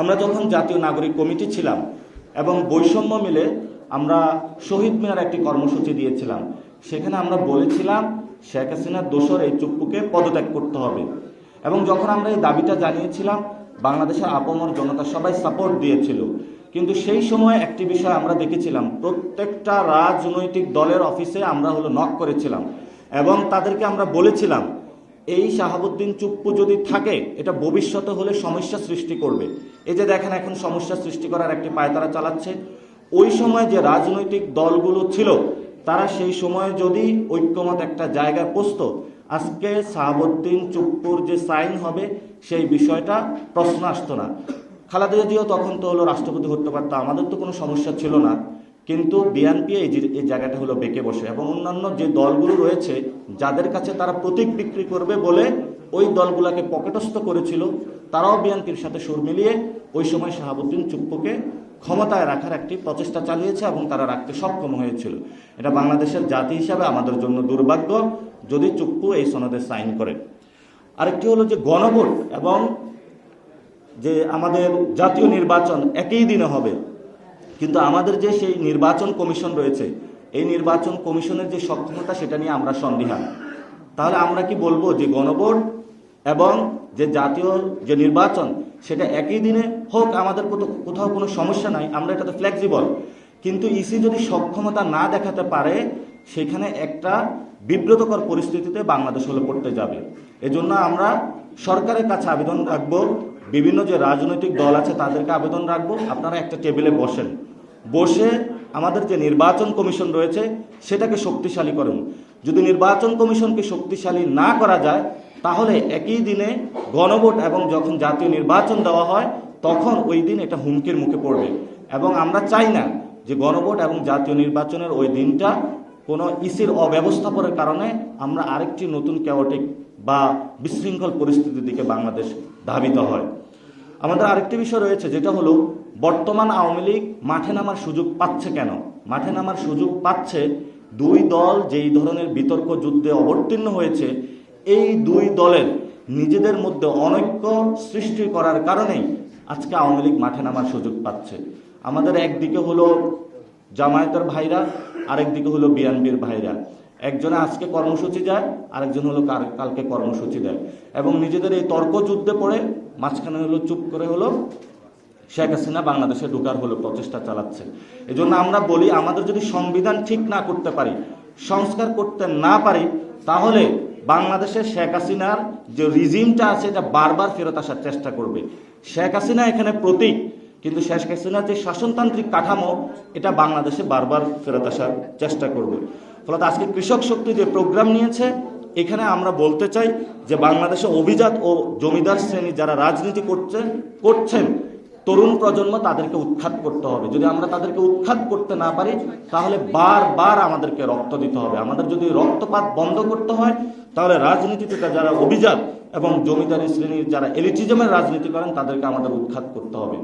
আমরা যখন জাতীয় নাগরিক কমিটি ছিলাম এবং বৈষম্য মিলে আমরা শহীদ মিনার একটি কর্মসূচি দিয়েছিলাম, সেখানে আমরা বলেছিলাম শেখ হাসিনার দোসর এই চুপ্পুকে পদত্যাগ করতে হবে। এবং যখন আমরা এই দাবিটা জানিয়েছিলাম, বাংলাদেশের আপমর জনতা সবাই সাপোর্ট দিয়েছিল। কিন্তু সেই সময় একটি বিষয় আমরা দেখেছিলাম, প্রত্যেকটা রাজনৈতিক দলের অফিসে আমরা হলো নক করেছিলাম এবং তাদেরকে আমরা বলেছিলাম এই শাহাবুদ্দিন চুপ্পু যদি থাকে, এটা ভবিষ্যতে হলে সমস্যা সৃষ্টি করবে। এই যে দেখেন এখন সমস্যা সৃষ্টি করার একটি পায়তারা চালাচ্ছে। ওই সময় যে রাজনৈতিক দলগুলো ছিল, তারা সেই সময় যদি ঐক্যমত একটা জায়গায় পৌঁছত আজকে শাহাবুদ্দিন চুপ্পুর যে সাইন হবে, সেই বিষয়টা প্রশ্ন আসতো না। খালেদা জিয়াও তখন তো হলো রাষ্ট্রপতি হতে পারতো, আমাদের তো কোনো সমস্যা ছিল না। কিন্তু বিএনপি এই এই জায়গাটা হলো বেঁকে বসে। এবং অন্যান্য যে দলগুলো রয়েছে, যাদের কাছে তারা প্রতীক বিক্রি করবে বলে ওই দলগুলোকে পকেটস্থ করেছিল, তারাও বিএনপির সাথে সুর মিলিয়ে ওই সময় শাহাবুদ্দিন চুপ্পুকে ক্ষমতায় রাখার একটি প্রচেষ্টা চালিয়েছে এবং তারা রাখতে সক্ষম হয়েছিল। এটা বাংলাদেশের জাতি হিসাবে আমাদের জন্য দুর্ভাগ্য, যদি চুপ্পু এই সনদে সাইন করে। আরেকটি হলো যে গণভোট এবং যে আমাদের জাতীয় নির্বাচন একই দিনে হবে। কিন্তু আমাদের যে সেই নির্বাচন কমিশন রয়েছে, এই নির্বাচন কমিশনের যে সক্ষমতা সেটা নিয়ে আমরা সন্দিহান। তাহলে আমরা কি বলব যে গণভোট এবং যে জাতীয় যে নির্বাচন, সেটা একই দিনে হোক, আমাদের কোথাও কোনো সমস্যা নাই, আমরা এটাতে ফ্লেক্সিবল কিন্তু ইসি যদি সক্ষমতা না দেখাতে পারে, সেখানে একটা বিব্রতকর পরিস্থিতিতে বাংলাদেশ হলে পড়তে যাবে। এজন্য আমরা সরকারের কাছে আবেদন রাখব বিভিন্ন যে রাজনৈতিক দল আছে তাদেরকে আবেদন রাখব। আপনারা একটা টেবিলে বসেন। বসে আমাদের যে নির্বাচন কমিশন রয়েছে, সেটাকে শক্তিশালী করুন। যদি নির্বাচন কমিশনকে শক্তিশালী না করা যায়, তাহলে একই দিনে গণভোট এবং যখন জাতীয় নির্বাচন দেওয়া হয়, তখন ওই দিন এটা হুমকির মুখে পড়বে। এবং আমরা চাই না যে গণভোট এবং জাতীয় নির্বাচনের ওই দিনটা কোনো ইসির অব্যবস্থাপনার কারণে আমরা আরেকটি নতুন ক্যাওটিক বা বিশৃঙ্খল পরিস্থিতির দিকে বাংলাদেশ ধাবিত হয়। আমাদের আরেকটি বিষয় রয়েছে, যেটা হলো বর্তমান আওয়ামী লীগ মাঠে নামার সুযোগ পাচ্ছে কেন? মাঠে নামার সুযোগ পাচ্ছে দুই দল যেই ধরনের বিতর্ক যুদ্ধে অবতীর্ণ হয়েছে, এই দুই দলের নিজেদের মধ্যে অনৈক্য সৃষ্টি করার কারণেই আজকে আওয়ামী লীগ মাঠে নামার সুযোগ পাচ্ছে। আমাদের একদিকে হলো জামায়াতের ভাইরা আরেকদিকে হলো বিএনপির ভাইরা। একজনে আজকে কর্মসূচি যায় আরেকজন হলো কালকে কর্মসূচি দেয়। এবং নিজেদের এই তর্ক যুদ্ধে পড়ে মাঝখানে হলো চুপ করে হলো শেখ হাসিনা বাংলাদেশে ঢোকার হলো প্রচেষ্টা চালাচ্ছে। এজন্য আমরা বলি, আমাদের যদি সংবিধান ঠিক না করতে পারি, সংস্কার করতে না পারি, তাহলে বাংলাদেশে শেখ হাসিনার যে রিজিমটা আছে, এটা বারবার ফেরত আসার চেষ্টা করবে। শেখ হাসিনা এখানে প্রতীক। কিন্তু শেখ হাসিনার যে শাসনতান্ত্রিক কাঠামো, এটা বাংলাদেশে বারবার ফেরত আসার চেষ্টা করবে। ফলত আজকে কৃষক শক্তি যে প্রোগ্রাম নিয়েছে, এখানে আমরা বলতে চাই যে বাংলাদেশে অভিজাত ও জমিদার শ্রেণি যারা রাজনীতি করছে, করছেন তরুণ প্রজন্ম তাদেরকে উৎখাত করতে হবে। যদি আমরা তাদেরকে উৎখাত করতে না পারি, তাহলে বারবার আমাদেরকে রক্ত দিতে হবে। আমাদের যদি রক্তপাত বন্ধ করতে হয়, তাহলে রাজনীতিতে যারা অভিজাত এবং জমিদারি শ্রেণির যারা এলিটিজমের রাজনীতি করেন, তাদেরকে আমাদের উৎখাত করতে হবে।